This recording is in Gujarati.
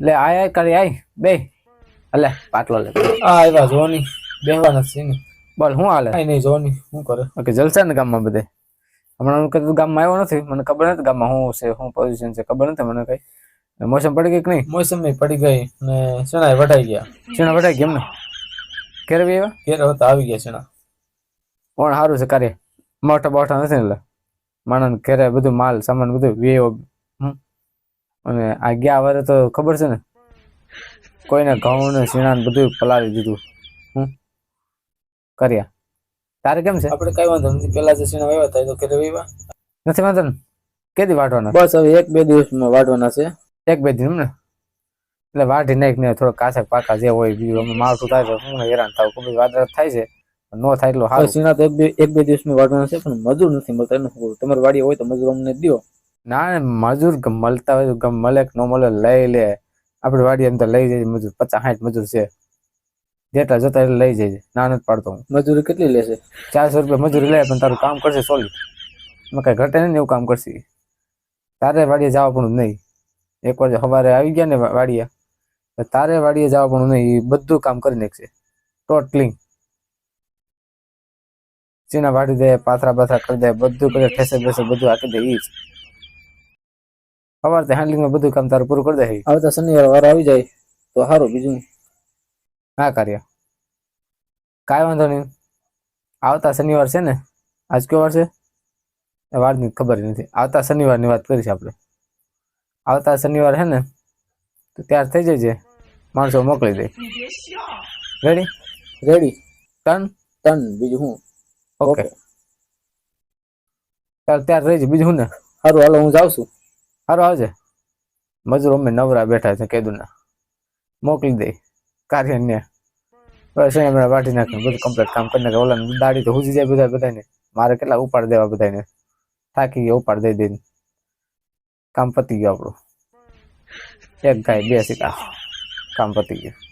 લે આય આય કરી આય બે. અલે પાટલો લે. આ આવ્યા જોની. બેહવાના છે ને. બોલ હું હાલે? કાંઈ નહીં જોની શું કરે? ઓકે જલસા ને ગામમાં બધે? હમણાં હું કીધું ગામમાં આવ્યો નથી મને ખબર નથી ગામમાં શું છે શું પોઝિશન છે ખબર નથી મને કઈ. મોસમ પડી ગઈ કે નહીં? મોસમ પડી ગઈ ને શેણા વટાઈ ગયા. ચીણા વટાઈ ગયા એમને? ઘેર બી આવ્યા? ઘેર હતા આવી ગયા શણા પણ સારું છે કાર્ય? મોટા બોટા નથી ને એટલે? માણસ ઘેરે બધું માલ સામાન બધું વેવો હમ. અને આ ગયા વારે તો ખબર છે ને? કોઈને ઘઉં ને સીણા ને બધું પલાળી દીધું. હું કર્યા. તારે કેમ છે? આપણે કઈ વાંધો નથી. પેલા જે સીણા વાવ્યા હતા તો કે વાવ્યા. નથી વાંધો ને? કેદી વાટવાના? બસ હવે એક બે દિવસમાં વાટવાના છે. એક બે દિવસ ને એટલે વાઢી નાખ ને થોડો કાચા પાકા જે હોય બીજું અમે માવઠું થાય તો હું હેરાન થાવ ખૂબ વાદળ થાય છે ન થાય એટલો હાલ સીણા તો એક બે એક બે દિવસમાં વાટવાના છે પણ મજૂર નથી મળતા. એનું તમારી વાડી હોય તો મજૂર અમને દો ના મજૂર મળતા હોય ગમ મળે કે ન મળે લઈ લે. આપણે વાડી એમ તો લઈ જાય મજૂર પચાસ સાઠ મજૂર છે. જેટલા જતા એટલે લઈ જાય ના નથી પાડતો હું. મજૂરી કેટલી લેશે? ચારસો રૂપિયા મજૂરી લે પણ તારું કામ કરશે સોલિડ એમાં કઈ ઘટે નહીં એવું કામ કરશે. તારે વાડીએ જવા પણ નહીં એકવાર સવારે આવી ગયા ને વાડીએ. તારે વાડીએ જવા પણ નહીં એ બધું કામ કરી નાખશે. ટોટલી ચીના વાડી દે પાથરા પાથરા કરી દે બધું કરે ઠેસે બેસે બધું આપી દે એ જ. સવારથી હેન્ડલિંગમાં બધું કામ તારું પૂરું કરી દે ઈ. આવતા શનિવાર વાર આવી જાય તો સારું બીજું. હા કાર્ય. કાંઈ વાંધો નહીં. આવતા શનિવાર છે ને આજ કયો વાર છે? એ વારની ખબર નથી. આવતા શનિવારની વાત કરીશ આપણે. આવતા શનિવાર છે ને તો ત્યાર થઈ જજે. માણસો મોકલી દે. રેડી રેડી ટન ટન બીજું હું? ઓકે તાર ત્યાર રહી બીજું હું ને? સારું હાલો હું જાઉં છું. સારું આવજે મજૂરો અમે નવરા બેઠા છે કેદુના. મોકલી દઈ કાર્ય ને. બસ એને હમણાં વાટી નાખે બધું કમ્પ્લીટ કામ કરી નાખે. ઓલા દાડી તો હુજી જાય બધા બધાને. મારે કેટલા ઉપાડ દેવા બધાને. થાકી ગયા, ઉપાડ દઈ દઈને. કામ પતી ગયું આપણું. એક ગાય, બે સીટા કામ પતી ગયું.